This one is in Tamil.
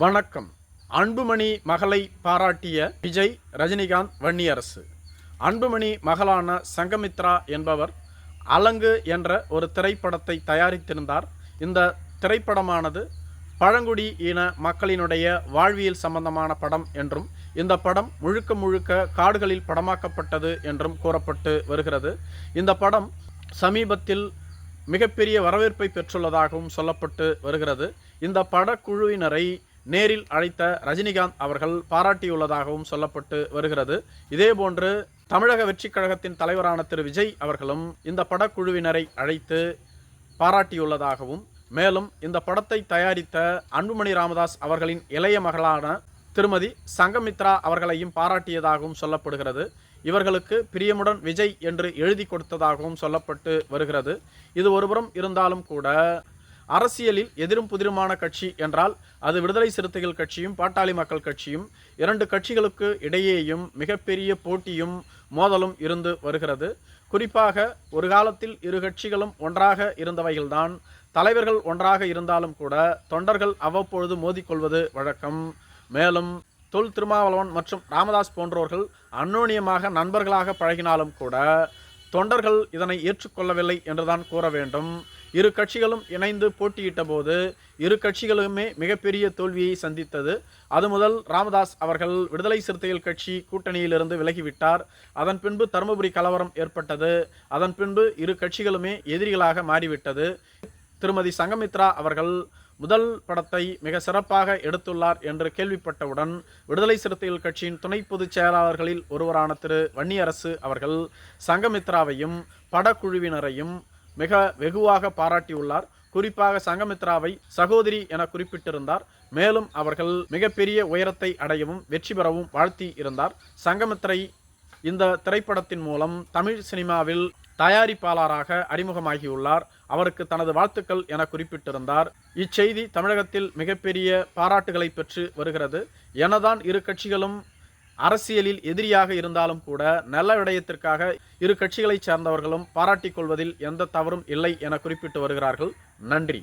வணக்கம். அன்புமணி மகளை பாராட்டிய விஜய் ரஜினிகாந்த் வன்னியரசு. அன்புமணி மகளான சங்கமித்ரா என்பவர் அலங்கு என்ற ஒரு திரைப்படத்தை தயாரித்திருந்தார். இந்த திரைப்படமானது பழங்குடி இன மக்களினுடைய வாழ்வியல் சம்பந்தமான படம் என்றும் இந்த படம் முழுக்க முழுக்க காடுகளில் படமாக்கப்பட்டது என்றும் கூறப்பட்டு வருகிறது. இந்த படம் சமீபத்தில் மிகப்பெரிய வரவேற்பை பெற்றுள்ளதாகவும் சொல்லப்பட்டு வருகிறது. இந்த படக்குழுவினரை நேரில் அழைத்த ரஜினிகாந்த் அவர்கள் பாராட்டியுள்ளதாகவும் சொல்லப்பட்டு வருகிறது. இதேபோன்று தமிழக வெற்றிக் கழகத்தின் தலைவரான திரு. விஜய் அவர்களும் இந்த படக்குழுவினரை அழைத்து பாராட்டியுள்ளதாகவும் மேலும் இந்த படத்தை தயாரித்த அன்புமணி ராமதாஸ் அவர்களின் இளைய மகளான திருமதி சங்கமித்ரா அவர்களையும் பாராட்டியதாகவும் சொல்லப்படுகிறது. இவர்களுக்கு பிரியமுடன் விஜய் என்று எழுதி கொடுத்ததாகவும் சொல்லப்பட்டு வருகிறது. இது ஒருபுறம் இருந்தாலும் கூட அரசியலில் எதிரும் புதிருமான கட்சி என்றால் அது விடுதலை சிறுத்தைகள் கட்சியும் பாட்டாளி மக்கள் கட்சியும் இரண்டு கட்சிகளுக்கு இடையேயும் மிகப்பெரிய போட்டியும் மோதலும் இருந்து வருகிறது. குறிப்பாக ஒரு காலத்தில் இரு கட்சிகளும் ஒன்றாக இருந்தவைகள்தான். தலைவர்கள் ஒன்றாக இருந்தாலும் கூட தொண்டர்கள் அவ்வப்பொழுது மோதிக்கொள்வது வழக்கம். மேலும் தொல் திருமாவளவன் மற்றும் ராமதாஸ் போன்றோர்கள் அன்னோனியமாக நண்பர்களாக பழகினாலும் கூட தொண்டர்கள் இதனை ஏற்றுக்கொள்ளவில்லை என்றுதான் கூற வேண்டும். இரு கட்சிகளும் இணைந்து போட்டியிட்ட போது இரு கட்சிகளுமே மிகப்பெரிய தோல்வியை சந்தித்தது. அது முதல் ராமதாஸ் அவர்கள் விடுதலை சிறுத்தைகள் கட்சி கூட்டணியிலிருந்து விலகிவிட்டார். அதன் பின்பு தருமபுரி கலவரம் ஏற்பட்டது. அதன் பின்பு இரு கட்சிகளுமே எதிரிகளாக மாறிவிட்டது. திருமதி சங்கமித்ரா அவர்கள் முதல் படத்தை மிக சிறப்பாக எடுத்துள்ளார் என்று கேள்விப்பட்டவுடன் விடுதலை சிறுத்தைகள் கட்சியின் துணை பொதுச் செயலாளர்களில் ஒருவரான திரு வன்னியரசு அவர்கள் சங்கமித்ராவையும் படக்குழுவினரையும் மிக வெகுவாக பாராட்டியுள்ளார். குறிப்பாக சங்கமித்ராவை சகோதரி என குறிப்பிட்டிருந்தார். மேலும் அவர்கள் மிகப்பெரிய உயரத்தை அடையவும் வெற்றி பெறவும் வாழ்த்தி இருந்தார். சங்கமித்ரை இந்த திரைப்படத்தின் மூலம் தமிழ் சினிமாவில் தயாரிப்பாளராக அறிமுகமாகியுள்ளார். அவருக்கு தனது வாழ்த்துக்கள் என குறிப்பிட்டிருந்தார். இச்செய்தி தமிழகத்தில் மிகப்பெரிய பாராட்டுகளை பெற்று வருகிறது. எனதான் இரு கட்சிகளும் அரசியலில் எதிரியாக இருந்தாலும் கூட நல்ல விடயத்திற்காக இரு கட்சிகளைச் சேர்ந்தவர்களும் பாராட்டிக் கொள்வதில் எந்த தவறும் இல்லை என குறிப்பிட்டு வருகிறார்கள். நன்றி.